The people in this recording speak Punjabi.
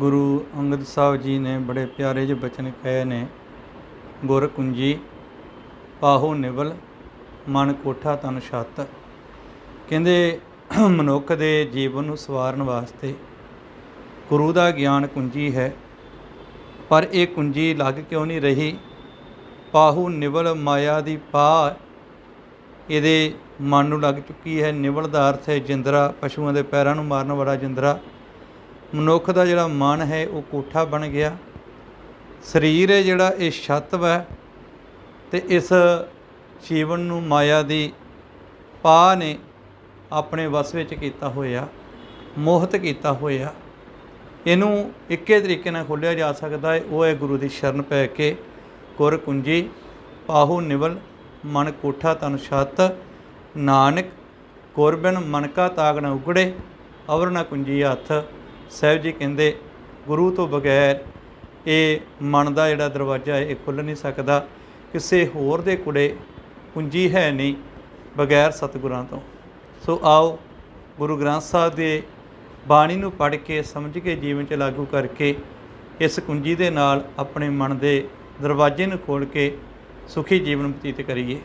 ਗੁਰੂ ਅੰਗਦ ਸਾਹਿਬ ਜੀ ਨੇ ਬੜੇ ਪਿਆਰੇ ਜਿਹੇ ਬਚਨ ਕਹੇ ਨੇ, ਗੁਰ ਕੁੰਜੀ, ਪਾਹੋ ਨਿਵਲ, ਮਨ ਕੋਠਾ ਤਨ ਛੱਤ। ਕਹਿੰਦੇ, ਮਨੁੱਖ ਦੇ ਜੀਵਨ ਨੂੰ ਸਵਾਰਨ ਵਾਸਤੇ ਗੁਰੂ ਦਾ ਗਿਆਨ ਕੁੰਜੀ ਹੈ, ਪਰ ਇਹ ਕੁੰਜੀ ਲੱਗ ਕਿਉਂ ਨਹੀਂ ਰਹੀ? ਪਾਹੂ ਨਿਵਲ ਮਾਇਆ ਦੀ ਪਾ ਇਹਦੇ ਮਨ ਨੂੰ ਲੱਗ ਚੁੱਕੀ ਹੈ। ਨਿਵਲ ਦਾ ਅਰਥ ਹੈ ਜਿੰਦਰਾ, ਪਸ਼ੂਆਂ ਦੇ ਪੈਰਾਂ ਨੂੰ ਮਾਰਨ ਵਾਲਾ ਜਿੰਦਰਾ। ਮਨੁੱਖ ਦਾ ਜਿਹੜਾ ਮਨ ਹੈ, ਉਹ ਕੋਠਾ ਬਣ ਗਿਆ। ਸਰੀਰ ਹੈ ਜਿਹੜਾ, ਇਹ ਛੱਤ ਹੈ ਤੇ ਇਸ ਜੀਵਨ ਨੂੰ ਮਾਇਆ ਦੀ ਪਾ ਨੇ ਆਪਣੇ ਵਸ ਵਿੱਚ ਕੀਤਾ ਹੋਇਆ, ਮੋਹਤ ਕੀਤਾ ਹੋਇਆ। ਇਹਨੂੰ ਇੱਕੇ ਤਰੀਕੇ ਨਾਲ ਖੋਲ੍ਹਿਆ ਜਾ ਸਕਦਾ ਹੈ। ਉਹ ਹੈ ਗੁਰੂ ਦੀ ਸ਼ਰਨ ਪੈ ਕੇ ਗੁਰ ਕੁੰਜੀ, ਪਾਹੂ ਨਿਵਲ, ਮਨ ਕੋਠਾ ਤਨ ਛੱਤ, ਨਾਨਕ ਗੁਰਬਿਨ ਮਨ ਕਾ ਤਾਗ ਨਾ ਉਗੜੇ, ਅਵਰ ਨ ਕੁੰਜੀ ਹੱਥ। ਸਾਹਿਬ ਜੀ ਕਹਿੰਦੇ, ਗੁਰੂ ਤੋਂ ਬਗੈਰ ਇਹ ਮਨ ਦਾ ਜਿਹੜਾ ਦਰਵਾਜ਼ਾ ਹੈ, ਇਹ ਖੁੱਲ ਨਹੀਂ ਸਕਦਾ। ਕਿਸੇ ਹੋਰ ਦੇ ਕੁੜੇ ਕੁੰਜੀ ਹੈ ਨਹੀਂ, ਬਗੈਰ ਸਤਿਗੁਰਾਂ ਤੋਂ। ਸੋ ਆਓ, ਗੁਰੂ ਗ੍ਰੰਥ ਸਾਹਿਬ ਦੇ ਬਾਣੀ ਨੂੰ ਪੜ੍ਹ ਕੇ, ਸਮਝ ਕੇ ਜੀਵਨ 'ਚ ਲਾਗੂ ਕਰਕੇ, ਇਸ ਕੁੰਜੀ ਦੇ ਨਾਲ ਆਪਣੇ ਮਨ ਦੇ ਦਰਵਾਜ਼ੇ ਨੂੰ ਖੋਲ੍ਹ ਕੇ ਸੁਖੀ ਜੀਵਨ ਬਤੀਤ ਕਰੀਏ।